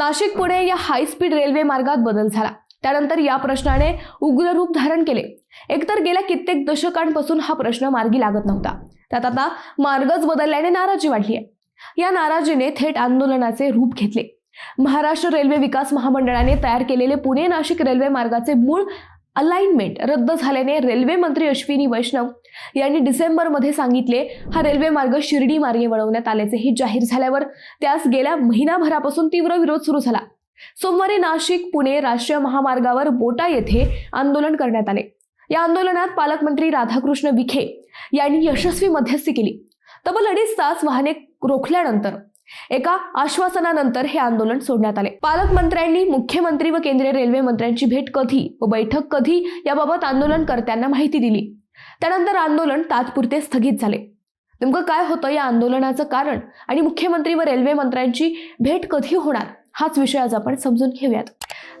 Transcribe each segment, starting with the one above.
नाशिक पुणे या high speed railway मार्गात बदल झाला. त्यानंतर या प्रश्नाने उग्र रूप धारण केले. एकतर गेल्या कित्येक दशकांपासून हा प्रश्न मार्गी लागत नव्हता. त्यात आता मार्गच बदलल्याने नाराजी वाढली आहे. या नाराजीने थेट आंदोलनाचे रूप घेतले. महाराष्ट्र रेल्वे विकास महामंडळाने तयार केलेले पुणे नाशिक रेल्वे मार्गाचे मूळ अलाइनमेंट रद्द झाल्याने रेल्वे मंत्री अश्विनी वैष्णव यांनी डिसेंबरमध्ये सांगितले हा रेल्वे मार्ग शिर्डी मार्गे वळवण्यात आल्याचेही जाहीर झाल्यावर त्यास गेल्या महिनाभरापासून तीव्र विरोध सुरू झाला. सोमवारी नाशिक पुणे राष्ट्रीय महामार्गावर बोटा येथे आंदोलन करण्यात आले. या आंदोलनात पालकमंत्री राधाकृष्ण विखे यांनी यशस्वी मध्यस्थी केली. तब्बल अडीच तास वाहने रोखल्यानंतर एका आश्वासनानंतर हे आंदोलन सोडण्यात आले. पालकमंत्र्यांनी मुख्यमंत्री व केंद्रीय रेल्वे मंत्र्यांची भेट कधी व बैठक कधी याबाबत आंदोलनकर्त्यांना माहिती दिली. त्यानंतर आंदोलन तात्पुरते स्थगित झाले. नेमकं काय होतं या आंदोलनाचं कारण आणि मुख्यमंत्री व रेल्वे मंत्र्यांची भेट कधी होणार हाच विषय आज आपण समजून घेऊयात.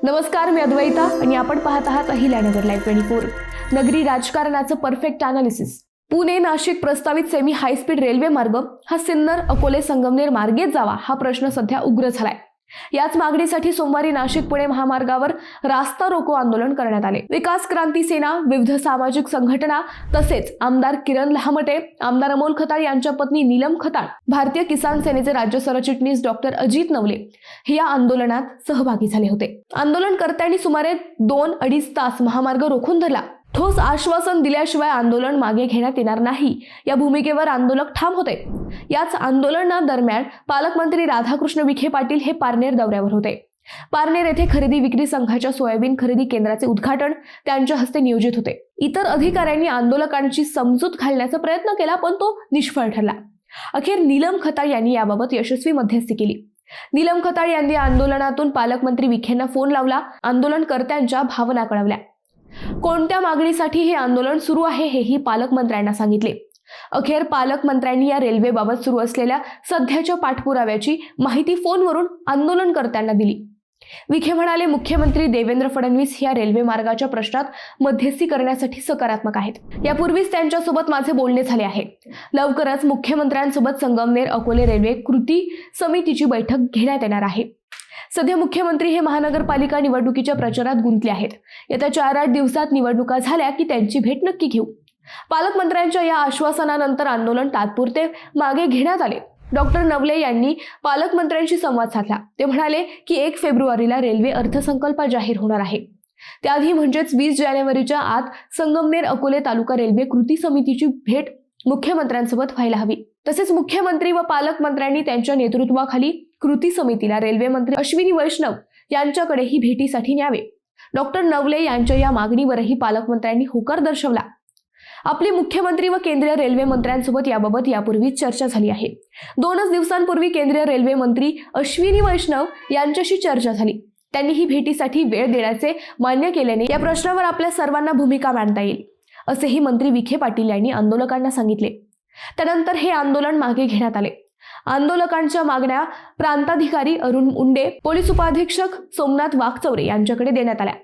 नमस्कार मी अद्वैता आणि आपण पाहत आहात अहिल्यानगर लाईव्ह ट्वेंटी फोर नगरी राजकारणाचं परफेक्ट अनालिसिस पुणे नाशिक प्रस्तावित सेमी हायस्पीड रेल्वे मार्ग हा सिन्नर अकोले संगमनेर मार्गेच जावा हा प्रश्न सध्या उग्र झालाय. याच मागणीसाठी सोमवारी नाशिक पुणे महामार्गावर रास्ता रोको आंदोलन करण्यात आले. विकास क्रांती सेना विविध सामाजिक संघटना तसेच आमदार किरण लहामटे आमदार अमोल खताळ यांच्या पत्नी नीलम खताळ भारतीय किसान सेनेचे राज्य सरचिटणीस डॉक्टर अजित नवले हे या आंदोलनात सहभागी झाले होते. आंदोलनकर्त्यांनी सुमारे दोन अडीच तास महामार्ग रोखून धरला. ठोस आश्वासन दिल्याशिवाय आंदोलन मागे घेण्यात येणार नाही. या भूमिकेवर आंदोलक ठाम होते. याच आंदोलनादरम्यान पालकमंत्री राधाकृष्ण विखे पाटील हे पारनेर दौऱ्यावर होते. पारनेर येथे खरेदी विक्री संघाच्या सोयाबीन खरेदी केंद्राचे उद्घाटन त्यांच्या हस्ते नियोजित होते. इतर अधिकाऱ्यांनी आंदोलकांची समजूत घालण्याचा प्रयत्न केला पण तो निष्फळ ठरला. अखेर नीलम खताळ यांनी याबाबत यशस्वी मध्यस्थी केली. नीलम खताळ यांनी आंदोलनातून पालकमंत्री विखेंना फोन लावला. आंदोलनकर्त्यांच्या भावना कळवल्या. कोणत्या मागणीसाठी हे आंदोलन सुरू आहे हेही पालकमंत्र्यांना सांगितले. अखेर पालकमंत्र्यांनी या रेल्वेबाबत सुरू असलेल्या सध्याच्या पाठपुराव्याची माहिती फोनवरून आंदोलनकर्त्यांना दिली. विखे म्हणाले मुख्यमंत्री देवेंद्र फडणवीस या रेल्वे मार्गाच्या प्रश्नात मध्यस्थी करण्यासाठी सकारात्मक आहेत. यापूर्वीच त्यांच्यासोबत माझे बोलणे झाले आहे. लवकरच मुख्यमंत्र्यांसोबत संगमनेर अकोले रेल्वे कृती समितीची बैठक घेण्यात येणार आहे. सध्या मुख्यमंत्री हे महानगरपालिका निवडणुकीच्या प्रचारात गुंतले आहेत. येत्या चार आठ दिवसात निवडणुका झाल्या की त्यांची भेट नक्की घेऊ. पालकमंत्र्यांच्या या आश्वासनानंतर आंदोलन तात्पुरते मागे घेण्यात आले. डॉक्टर नवले यांनी पालकमंत्र्यांशी संवाद साधला. ते म्हणाले की एक फेब्रुवारीला रेल्वे अर्थसंकल्प जाहीर होणार आहे. त्याआधी म्हणजेच वीस जानेवारीच्या आत संगमनेर अकोले तालुका रेल्वे कृती समितीची भेट मुख्यमंत्र्यांसोबत व्हायला हवी. तसेच मुख्यमंत्री व पालकमंत्र्यांनी त्यांच्या नेतृत्वाखाली कृती समितीला रेल्वे मंत्री अश्विनी वैष्णव यांच्याकडेही भेटीसाठी न्यावे. डॉक्टर नवले यांच्या या मागणीवरही पालकमंत्र्यांनी होकार दर्शवला. आपले मुख्यमंत्री व केंद्रीय रेल्वे मंत्र्यांसोबत याबाबत यापूर्वी चर्चा झाली आहे. दोनच दिवसांपूर्वी केंद्रीय रेल्वे मंत्री अश्विनी वैष्णव यांच्याशी चर्चा झाली. त्यांनी ही भेटीसाठी वेळ देण्याचे मान्य केल्याने या प्रश्नावर आपल्या सर्वांना भूमिका मांडता येईल असेही मंत्री विखे पाटील यांनी आंदोलकांना सांगितले. त्यानंतर हे आंदोलन मागे घेण्यात आले. आंदोलकांच्या मागण्या प्रांताधिकारी अरुण मुंडे पोलीस उपाधीक्षक सोमनाथ वाघचौरे यांच्याकडे देण्यात आल्या.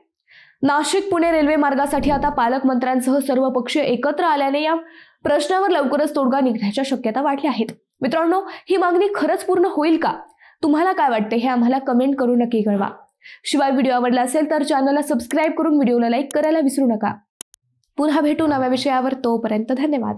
नाशिक पुणे रेल्वे मार्गासाठी आता पालकमंत्र्यांसह सर्व पक्ष एकत्र आल्याने या प्रश्नावर लवकरच तोडगा निघण्याच्या शक्यता वाढल्या आहेत. मित्रांनो ही मागणी खरंच पूर्ण होईल का? तुम्हाला काय वाटते हे आम्हाला कमेंट करून नक्की कळवा. शिवाय व्हिडिओ आवडला असेल तर चॅनलला सबस्क्राईब करून व्हिडिओला लाईक करायला विसरू नका. पुन्हा भेटू नव्या विषयावर तोपर्यंत धन्यवाद.